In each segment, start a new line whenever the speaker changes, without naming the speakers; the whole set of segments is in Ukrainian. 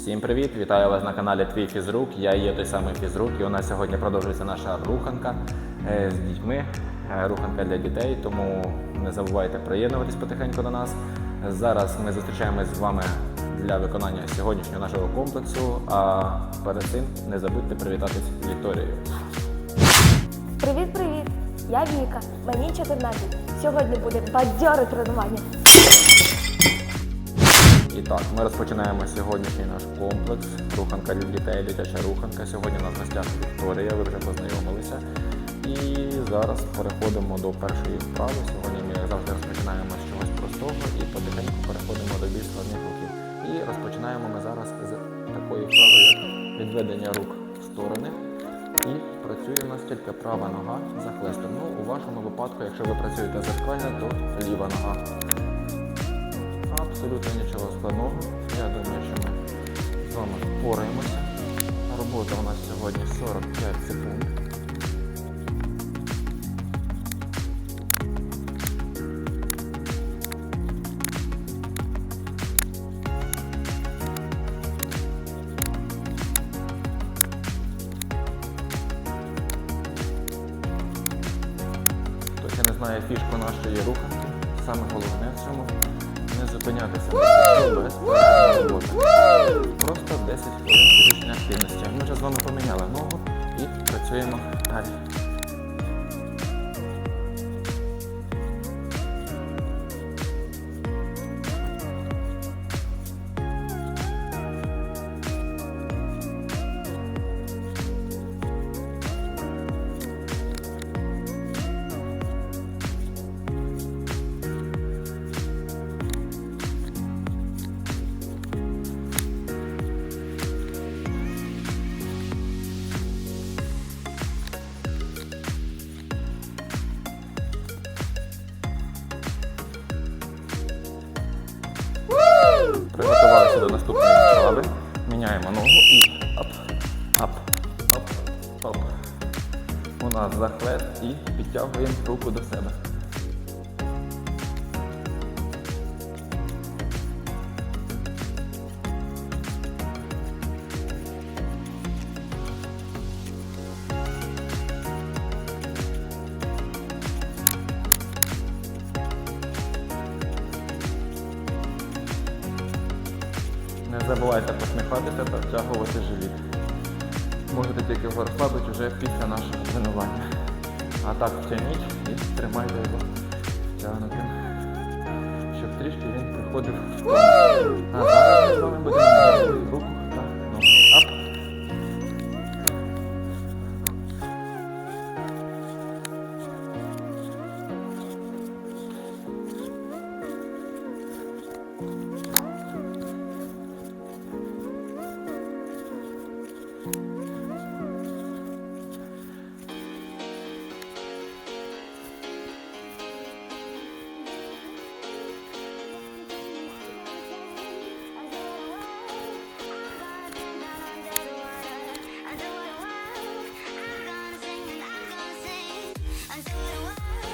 Всім привіт! Вітаю вас на каналі Твій Фізрук. Я є той самий фізрук, і у нас сьогодні продовжується наша руханка е, з дітьми. Е, Руханка для дітей, тому не забувайте приєднуватись потихеньку до нас. Зараз ми зустрічаємось з вами для виконання сьогоднішнього нашого комплексу. А перед цим не забудьте привітатись Вікторією.
Привіт, привіт! Я Віка, мені 14. Сьогодні буде бадьоре тренування.
І так, ми розпочинаємо сьогоднішній наш комплекс. Руханка для дітей, дитяча руханка. Сьогодні у нас гостях Вікторія, ви вже познайомилися. І зараз переходимо до першої вправи. Сьогодні ми завжди розпочинаємо з чогось простого і потихеньку переходимо до більш складних рухів. І розпочинаємо ми зараз з такої вправи, як відведення рук в сторони. І працює у нас тільки права нога за. Ну, у вашому випадку, якщо ви працюєте зеркально, то ліва нога. Абсолютно нічого складного. Я думаю, що ми з вами впораємося. Робота у нас сьогодні 45 секунд. Хто ще не знає фішку нашої руханки, саме головне в цьому зупинятися. Без Приготувалися до наступної вправи. Міняємо ногу і ап, ап, ап, ап. У нас захлест і підтягуємо руку до себе. Забувайте посміхатися та втягувати живіт. Можете тільки його розслабити вже після нашого тренування. А так втягніть і тримайте його втягнутим. Щоб трішки він приходив в. А зараз ми будемо руку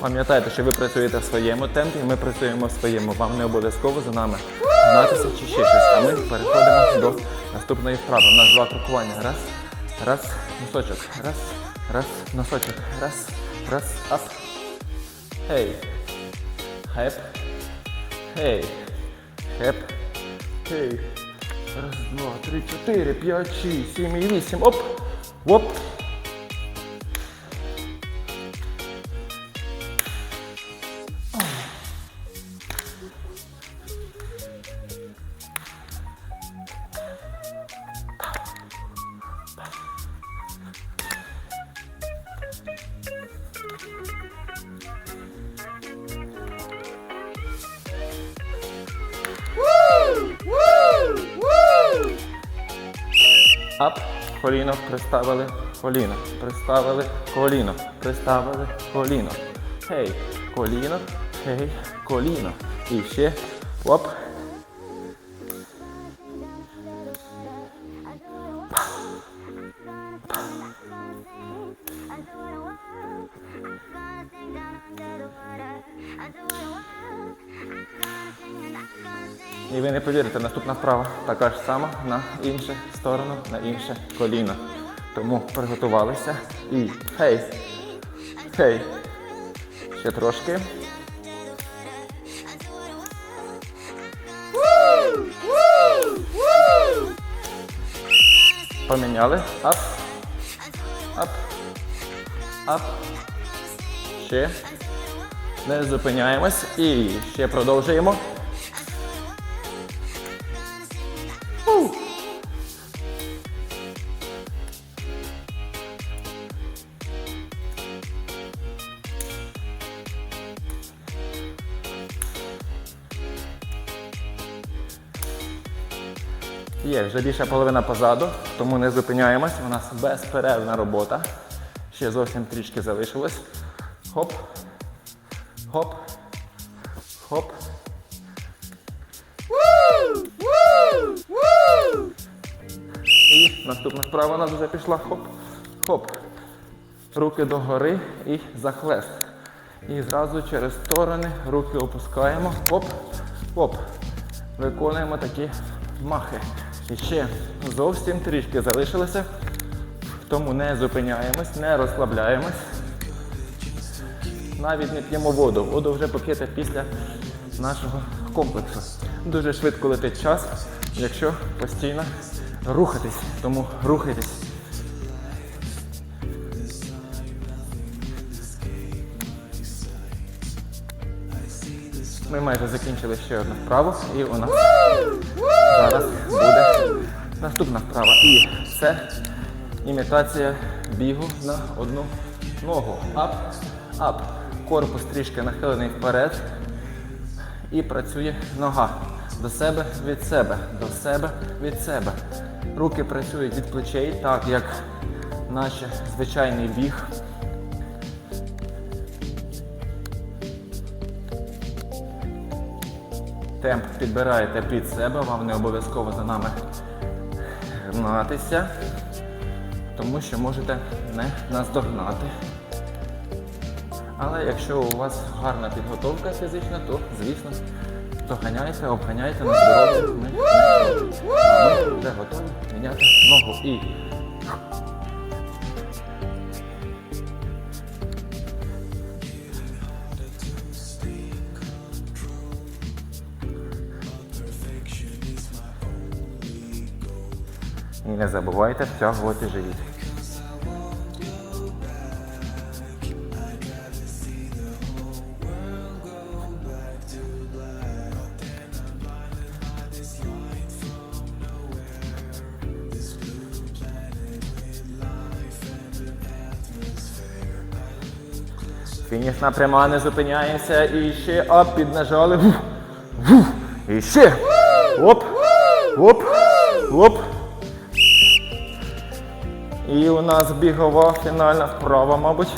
Пам'ятайте, що ви працюєте в своєму темпі, ми працюємо в своєму. Вам не обов'язково за нами гнатися чи ще щось. А ми переходимо до наступної вправи. У нас два крокування. Раз, раз, носочок. Раз, раз, носочок. Раз, раз, ап. Гей. Хеп. Гей. Хеп. Гей. Раз, два, три, чотири, п'ять, шість, сім і вісім. Оп. Оп. Ап, коліно, приставили, коліно, приставили, коліно, приставили, коліно. Хей, коліно, хей, коліно. І ще. Оп. І ви не повірите, вправа така ж сама на іншу сторону, на інше коліно. Тому приготувалися і хей, хей. Ще трошки. Поміняли. Ап. Ап. Ап. Ще. Не зупиняємось. І ще продовжуємо. Є, вже більше половина позаду, тому не зупиняємось. У нас безперервна робота. Ще зовсім трішки залишилось. Хоп. Хоп. Хоп. І наступна справа у нас вже пішла. Хоп. Хоп. Руки догори і захлест. І зразу через сторони руки опускаємо. Хоп. Хоп. Виконуємо такі махи. І ще зовсім трішки залишилося. Тому не зупиняємось, не розслабляємось. Навіть не п'ємо воду. Воду вже поп'єте після нашого комплексу. Дуже швидко летить час, якщо постійно рухатись. Тому рухайтесь. Ми майже закінчили ще одну вправу і у нас зараз буде наступна вправа. І це імітація бігу на одну ногу. Ап, ап. Корпус трішки нахилений вперед. І працює нога. До себе від себе, до себе від себе. Руки працюють від плечей, так як наш звичайний біг. Темп підбираєте під себе, вам не обов'язково за нами гнатися, тому що можете не наздогнати. Але якщо у вас гарна підготовка фізична, то звісно доганяйте, обганяйте на здоров'я. Ми, ми вже готові міняти ногу. І І не забувайте втягувати живіт. Фінішна пряма, не зупиняємося. І ще оп, піднажали. І ще. Оп. Оп. Оп. І у нас бігова фінальна вправа, мабуть.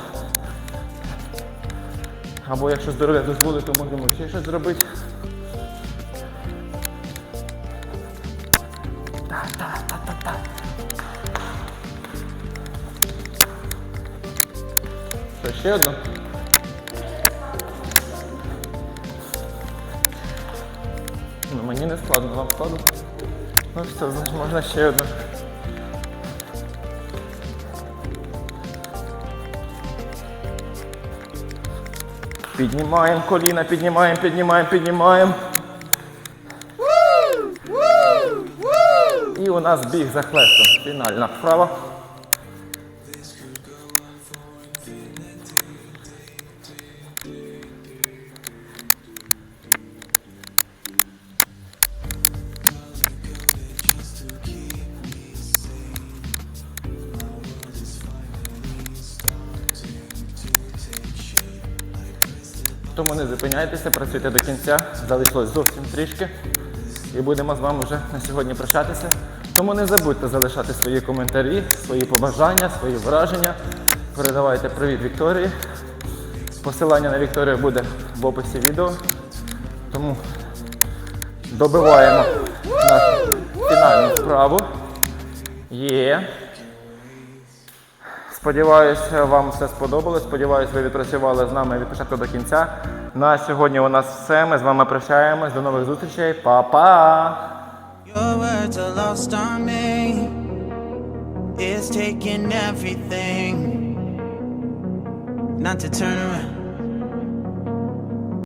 Або якщо здоров'я дозволить, то можемо ще щось зробити. Що, ще одну? Ну, мені не складно, вам складно. Ну все, можна ще одну. Піднімаємо коліна, піднімаємо, піднімаємо, піднімаємо. І у нас біг за хлестом. Фінальна вправа. Тому не зупиняйтеся, працюйте до кінця. Залишилось зовсім трішки. І будемо з вами вже на сьогодні прощатися. Тому не забудьте залишати свої коментарі, свої побажання, свої враження. Передавайте привіт Вікторії. Посилання на Вікторію буде в описі відео. Тому добиваємо нашу фінальну вправу. Є. Сподіваюся, вам все сподобалось. Сподіваюсь, ви відпрацювали з нами від початку до кінця. На сьогодні у нас все. Ми з вами прощаємось. До нових зустрічей. Па-па!